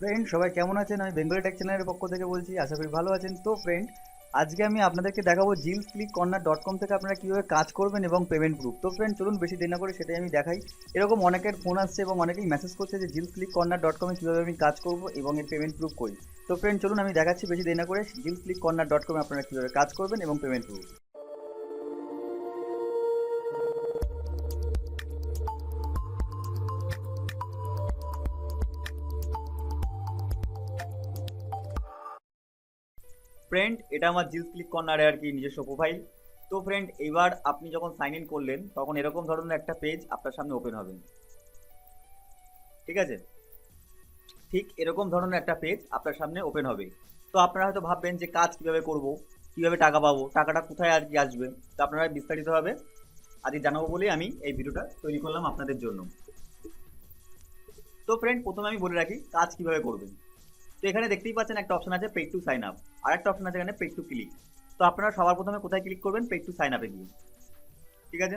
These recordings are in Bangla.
ফ্রেন্ড সবাই কেমন আছেন? আমি বেঙ্গলি টেক চ্যানেলের পক্ষ থেকে বলছি, আশা করি ভালো আছেন। তো ফ্রেন্ড আজকে আমি আপনাদেরকে দেখাবো jill click corner dot com থেকে আপনারা কীভাবে কাজ করবেন এবং পেমেন্ট প্রুফ তো ফ্রেন্ড চলুন বেশি দেরি না করে সেটাই আমি দেখাই। এরকম অনেকের ফোন আসছে এবং অনেকেই মেসেজ করছে যে জিল ক্লিক কর্নার ডট কমে কীভাবে আমি কাজ করব এবং এর পেমেন্ট প্রুফ করি। তো ফ্রেন্ড চলুন আমি দেখাচ্ছি বেশি দেরি না করে জিল ক্লিক কর্নার ডট কমে আপনারা কীভাবে কাজ করবেন এবং পেমেন্ট প্রুফ ফ্রেন্ড এটা আমার জিল ক্লিক কর্নারে আর কি নিজস্ব প্রোফাইল তো ফ্রেন্ড এবার আপনি যখন সাইন ইন করলেন, তখন এরকম ধরনের একটা পেজ আপনার সামনে ওপেন হবে। ঠিক আছে? ঠিক এরকম ধরনের একটা পেজ আপনার সামনে ওপেন হবে। তো আপনারা হয়তো ভাববেন যে কাজ কীভাবে করব, কীভাবে টাকা পাবো, টাকাটা কোথায় আর কি আসবে? তো আপনারা বিস্তারিতভাবে আজকে জানাব বলেই আমি এই ভিডিওটা তৈরি করলাম আপনাদের জন্য। তো ফ্রেন্ড প্রথমে আমি বলে রাখি, কাজ কীভাবে করবেন? তো এখানে দেখতেই পাচ্ছেন একটা অপশন আছে পেড টু সাইন আপ আর একটা অপশন আছে এখানে পেড টু ক্লিক তো আপনারা সবার প্রথমে কোথায় ক্লিক করবেন? পেড টু সাইন আপে গিয়ে। ঠিক আছে?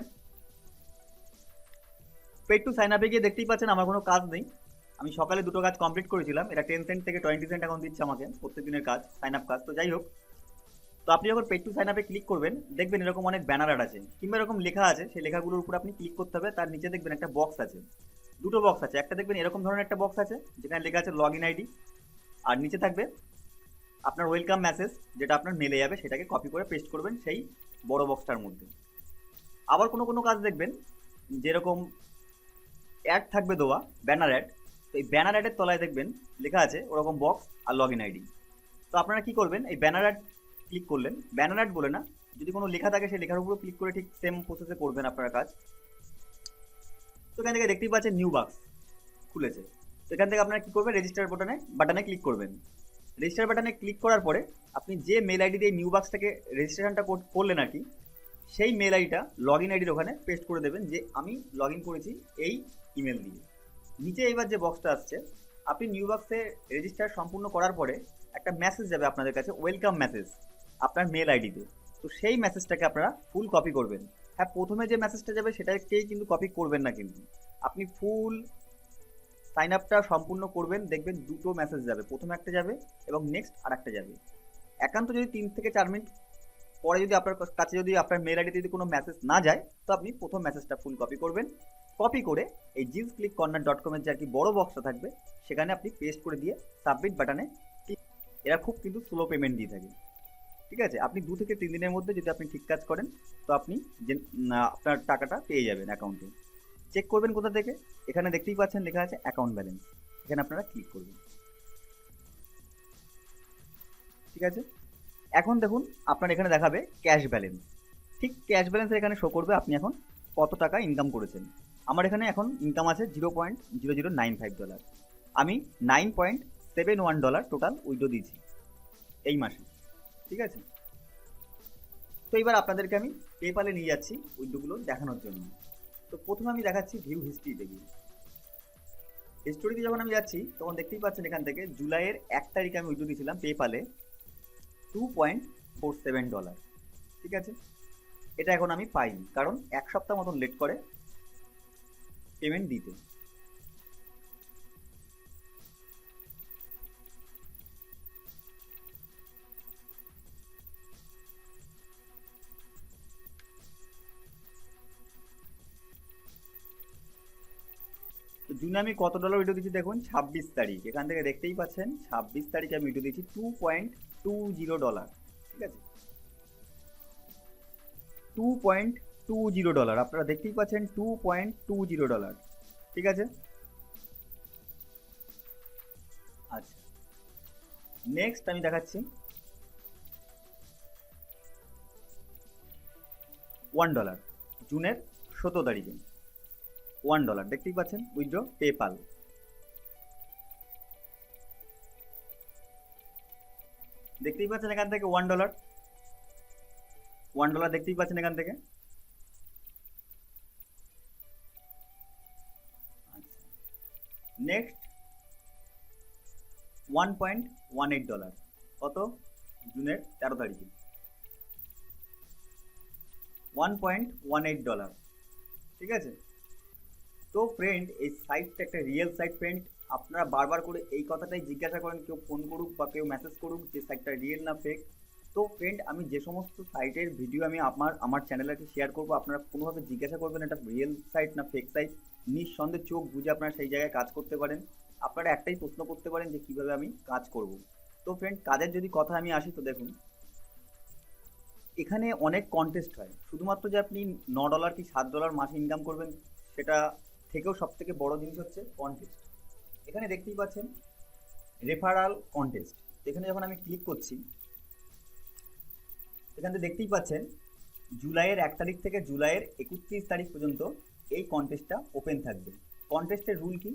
পেড টু সাইন আপে গিয়ে দেখতেই পাচ্ছেন আমার কোনো কাজ নেই। আমি সকালে দুটো কাজ কমপ্লিট করেছিলাম। এটা টেন সেন্ট থেকে টোয়েন্টি সেন্ট এখন দিচ্ছে আমাকে প্রত্যেক দিনের কাজ সাইন আপ কাজ। তো যাই হোক, তো আপনি যখন পেড টু সাইন আপে ক্লিক করবেন, দেখবেন এরকম অনেক ব্যানার অ্যাড আছে। কিংবা এরকম লেখা আছে, সেই লেখাগুলোর উপর আপনি ক্লিক করতে হবে। তার নিচে দেখবেন একটা বক্স আছে। দুটো বক্স আছে। একটা দেখবেন এরকম ধরনের একটা বক্স আছে, যেখানে লেখা আছে লগ ইন আইডি আর নিচে থাকবে আপনার ওয়েলকাম মেসেজ যেটা আপনার মেলে যাবে, সেটাকে কপি করে পেস্ট করবেন সেই বড় বক্সটার মধ্যে। আবার কোনো কোনো কাজ দেখবেন, যেরকম অ্যাড থাকবে দেওয়া ব্যানার অ্যাড তো এই ব্যানার অ্যাডের তলায় দেখবেন, লেখা আছে ওরকম বক্স আর লগ ইন আইডি তো আপনারা কি করবেন, এই ব্যানার অ্যাড ক্লিক করলেন। ব্যানার অ্যাড বলে না, যদি কোনো লেখা থাকে, সেই লেখার উপর ক্লিক করে ঠিক সেম প্রসেসে করবেন আপনারা কাজ। তো এখান থেকে দেখতেই পাচ্ছেন নিউ বাক্স খুলেছে। এখান থেকে আপনারা কি করবেন? রেজিস্টার বাটনে বাটনে ক্লিক করবেন। রেজিস্টার বাটনে ক্লিক করার পরে আপনি যে মেল আইডি দিয়ে নিউ বাক্সটাকে রেজিস্ট্রেশনটা করলেন আর কি, সেই মেল আইডিটা লগ ইন আইডির ওখানে পেস্ট করে দেবেন যে আমি লগ ইন করেছি এই ইমেল দিয়ে। নিচে এইবার যে বক্সটা আসছে, আপনি নিউ বক্সে রেজিস্টার সম্পূর্ণ করার পরে একটা মেসেজ যাবে আপনাদের কাছে ওয়েলকাম মেসেজ আপনার মেল আইডিতে তো। সেই মেসেজটাকে আপনারা ফুল কপি করবেন। হ্যাঁ প্রথমে যে মেসেজটা যাবে সেটাকেই কিন্তু কপি করবেন না কিন্তু। আপনি ফুল সাইন আপটা সম্পূর্ণ করবেন, দেখবেন দুটো মেসেজ যাবে। প্রথম একটা যাবে এবং নেক্সট আর একটা যাবে। একান্ত যদি তিন থেকে চার মিনিট পরে যদি আপনার কাছে যদি আপনার মেল আইডিতে যদি কোনো মেসেজ না যায়, তো আপনি প্রথম মেসেজটা ফুল কপি করবেন। কপি করে এই জিন্স ক্লিক কর্নার ডট কমের যে আর কি বড় বক্সটা থাকবে, সেখানে আপনি পেস্ট করে দিয়ে সাবমিট বাটনে এরা খুব কিন্তু স্লো পেমেন্ট দিয়ে থাকে। ঠিক আছে? আপনি দু থেকে তিন দিনের মধ্যে যদি আপনি ঠিক কাজ করেন, তো আপনি যে আপনার টাকাটা পেয়ে যাবেন অ্যাকাউন্টে চেক করবেন কোথা থেকে? এখানে দেখতেই পাচ্ছেন লেখা আছে অ্যাকাউন্ট ব্যালেন্স এখানে আপনারা ক্লিক করবেন। ঠিক আছে? এখন দেখুন, আপনার এখানে দেখাবে ক্যাশ ব্যালেন্স ঠিক ক্যাশ ব্যালেন্সের এখানে শো করবে আপনি এখন কত টাকা ইনকাম করেছেন। আমার এখানে এখন ইনকাম আছে zero point zero zero nine five dollar আমি nine point seven one dollar total withdraw দিয়েছি এই মাসে। ঠিক আছে? তো এবার আপনাদেরকে আমি পেপালে নিয়ে যাচ্ছি উইডোগুলো দেখানোর জন্য। তো প্রথমে আমি দেখাচ্ছি ভিউ হিস্ট্রিতে গিয়ে হিস্টোরিতে যখন আমি যাচ্ছি, তখন দেখতেই পাচ্ছেন এখান থেকে জুলাইয়ের এক তারিখে আমি উইড্রো দিয়েছিলাম পেপালে two point four seven dollar ঠিক আছে? এটা এখন আমি পাইনি, কারণ এক সপ্তাহ মতন লেট করে পেমেন্ট দিতে। জুনে আমি কত ডলার ভিডিও দিচ্ছি দেখুন? ছাব্বিশ তারিখ। এখান থেকে দেখতেই পাচ্ছেন, ছাব্বিশ তারিখে আমি ভিডিও দিচ্ছি two point two zero dollar ঠিক আছে? Two point two zero dollar আপনারা দেখতেই পাচ্ছেন two point two zero dollar ঠিক আছে? আচ্ছা। নেক্সট আমি দেখাচ্ছি। ওয়ান ডলার জুনের সতেরো তারিখে। ওয়ান ডলার দেখতেই পাচ্ছেন? উইথড্র পেপাল দেখতেই পাচ্ছেন এখান থেকে ওয়ান ডলার ওয়ান ডলার দেখতেই পাচ্ছেন এখান থেকে? Next one point one eight dollar কত? জুনের তেরো তারিখে। One point one eight dollar ঠিক আছে? তো ফ্রেন্ড এই সাইটটা একটা রিয়েল সাইট ফ্রেন্ড আপনারা বারবার করে এই কথাটাই জিজ্ঞাসা করেন, কেউ ফোন করুক বা কেউ মেসেজ করুক যে সাইটটা রিয়েল না ফেক তো ফ্রেন্ড আমি যে সমস্ত সাইটের ভিডিও আমি আমার আমার চ্যানেলে শেয়ার করব, আপনারা কোনোভাবে জিজ্ঞাসা করবেন এটা রিয়েল সাইট না ফেক সাইট নিঃসন্দেহে চোখ বুঝে আপনারা সেই জায়গায় কাজ করতে পারেন। আপনারা একটাই প্রশ্ন করতে পারেন যে কীভাবে আমি কাজ করব। তো ফ্রেন্ড কাজের যদি কথা আমি আসি তো দেখুন, এখানে অনেক কন্টেস্ট হয়। শুধুমাত্র যে আপনি ন ডলার কি সাত ডলার মাসে ইনকাম করবেন, সেটা থেকেও সব থেকে বড় জিনিস হচ্ছে কন্টেস্ট এখানে দেখতেই পাচ্ছেন রেফারাল কন্টেস্ট এখানে যখন আমি ক্লিক করছি, এখানে দেখতেই পাচ্ছেন জুলাইয়ের এক তারিখ থেকে জুলাইয়ের একত্রিশ তারিখ পর্যন্ত এই কন্টেস্টটা ওপেন থাকবে। কন্টেস্টের রুল কি?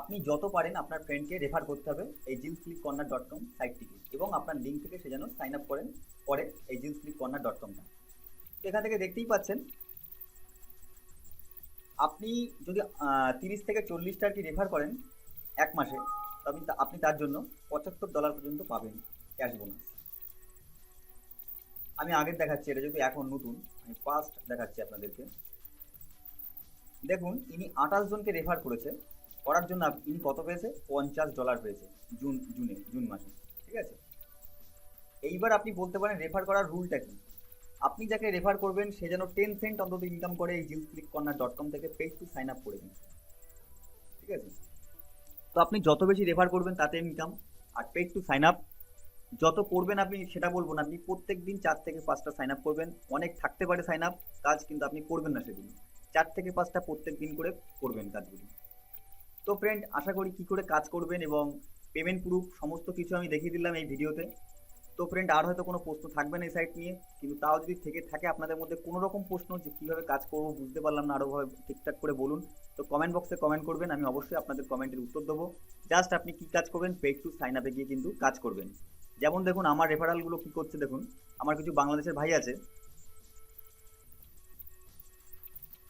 আপনি যত পারেন আপনার ফ্রেন্ডকে রেফার করতে হবে এই jeans click corner dot com সাইটটিকে এবং আপনার লিঙ্ক থেকে সে যেন সাইন আপ করেন পরে এই জিন্স ক্লিক কর্নার ডট কমটা এখান থেকে দেখতেই পাচ্ছেন আপনি যদি তিরিশ থেকে চল্লিশটা কি রেফার করেন এক মাসে তা- আপনি তার জন্য পঁচাত্তর ডলার পর্যন্ত পাবেন ক্যাশ বোনাস আমি আগের দেখাচ্ছি, এটা যদি এখন নতুন, আমি ফার্স্ট দেখাচ্ছি আপনাদেরকে। দেখুন, ইনি আঠাশ জনকে রেফার করেছে, করার জন্য ইনি কত পেয়েছে? পঞ্চাশ ডলার পেয়েছে, জুন, জুনে, জুন মাসে, ঠিক আছে? এইবার আপনি বলতে পারেন রেফার করার রুলটা কি? আপনি যাকে রেফার করবেন, সে যেন টেন সেন্ট অন্তত ইনকাম করে এই jeans click corner dot com থেকে পেড টু সাইন আপ করে দিন। ঠিক আছে? তো আপনি যত বেশি রেফার করবেন, তাতে ইনকাম আর পেজ টু সাইন আপ যত করবেন আপনি, সেটা বলব না, আপনি প্রত্যেক দিন চার থেকে পাঁচটা সাইন আপ করবেন। অনেক থাকতে পারে সাইন আপ কাজ কিন্তু আপনি করবেন না সেদিন। চার থেকে পাঁচটা প্রত্যেক দিন করে করবেন কাজগুলি। তো ফ্রেন্ড আশা করি কি করে কাজ করবেন এবং পেমেন্ট প্রুফ সমস্ত কিছু আমি দেখিয়ে দিলাম এই ভিডিওতে তো ফ্রেন্ড আর হয়তো কোনো প্রশ্ন থাকবে না এই সাইট নিয়ে। কিন্তু তাও যদি থেকে থাকে আপনাদের মধ্যে কোনো রকম প্রশ্ন যে কীভাবে কাজ করব বুঝতে পারলাম না আরও ভাবে ঠিকঠাক করে বলুন। তো কমেন্ট বক্সে কমেন্ট করবেন, আমি অবশ্যই আপনাদের কমেন্টের উত্তর দেবো। জাস্ট আপনি কী কাজ করবেন পেড টু সাইন আপে গিয়ে কিন্তু কাজ করবেন। যেমন দেখুন, আমার রেফারালগুলো কী করছে দেখুন। আমার কিছু বাংলাদেশের ভাই আছে।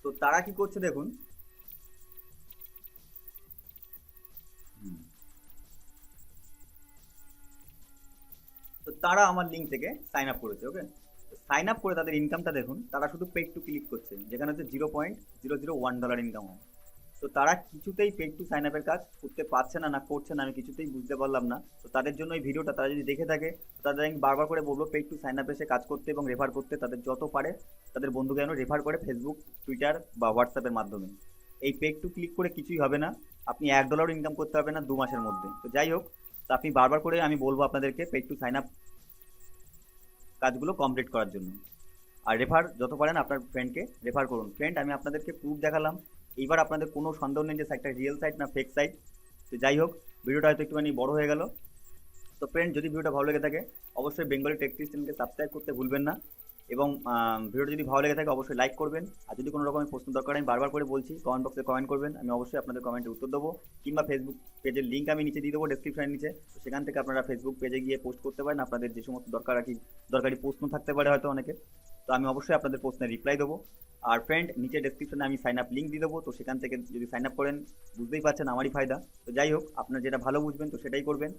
তো তারা কি করছে দেখুন তারা আমার লিঙ্ক থেকে সাইন আপ করেছে ওকে সাইন আপ করে তাদের ইনকামটা দেখুন, তারা শুধু পেড টু ক্লিক করছে, যেখানে হচ্ছে zero point zero zero one dollar income হয়। তো তারা কিছুতেই পেড টু সাইন আপের কাজ করতে পারছে না না করছে না, আমি কিছুতেই বুঝতে পারলাম না। তো তাদের জন্য এই ভিডিওটা তারা যদি দেখে থাকে, তাদের আমি বারবার করে বলব পেড টু সাইন আপে এসে কাজ করতে এবং রেফার করতে, তাদের যত পারে, তাদের বন্ধুকে যেন রেফার করে ফেসবুক টুইটার বা হোয়াটসঅ্যাপের মাধ্যমে। এই পেড টু ক্লিক করে কিছুই হবে না, আপনি এক ডলারও ইনকাম করতে পারবেন না দু মাসের মধ্যে। তো যাই হোক, তো আপনি বারবার করে আমি বলব আপনাদেরকে পেড টু সাইন আপ কাজগুলো কমপ্লিট করার জন্য। আর রেফার যত পারেন আপনার ফ্রেন্ডকে রেফার করুন। ফ্রেন্ড আমি আপনাদেরকে প্রুফ দেখালাম। এইবার আপনাদের কোনো সন্দেহ নেই যে সাইটটা রিয়েল সাইট না ফেক সাইট তো যাই হোক, ভিডিওটা হয়তো একটুখানি বড় হয়ে গেল। তো ফ্রেন্ড যদি ভিডিওটা ভালো লেগে থাকে, অবশ্যই বেঙ্গলি টেকটিস চ্যানেলকে সাবস্ক্রাইব করতে ভুলবেন না। এবং ভিডিওটা যদি ভালো লেগে থাকে, অবশ্যই লাইক করবেন। আর যদি কোনো রকমের প্রশ্ন দরকার আমি বারবার করে বলছি কমেন্ট বক্সে কমেন্ট করবেন। আমি অবশ্যই আপনাদের কমেন্টের উত্তর দেবো, কিংবা ফেসবুক পেজের লিঙ্ক আমি নিচে দিয়ে দেবো ডেসক্রিপশনের নিচে। সেখান থেকে আপনারা ফেসবুক পেজে গিয়ে পোস্ট করতে পারেন। আপনাদের যে সমস্ত দরকার আর কি, দরকারি প্রশ্ন থাকতে পারে হয়তো অনেকে। তো আমি অবশ্যই আপনাদের প্রশ্নের রিপ্লাই দেবো। আর ফ্রেন্ড নিচে ডেসক্রিপশনে আমি সাইন আপ লিঙ্ক দিয়ে দেবো। তো সেখান থেকে যদি সাইন আপ করেন, বুঝতেই পারছেন আমারই ফায়দা। তো যাই হোক, আপনার যেটা ভালো বুঝবেন, তো সেটাই করবেন।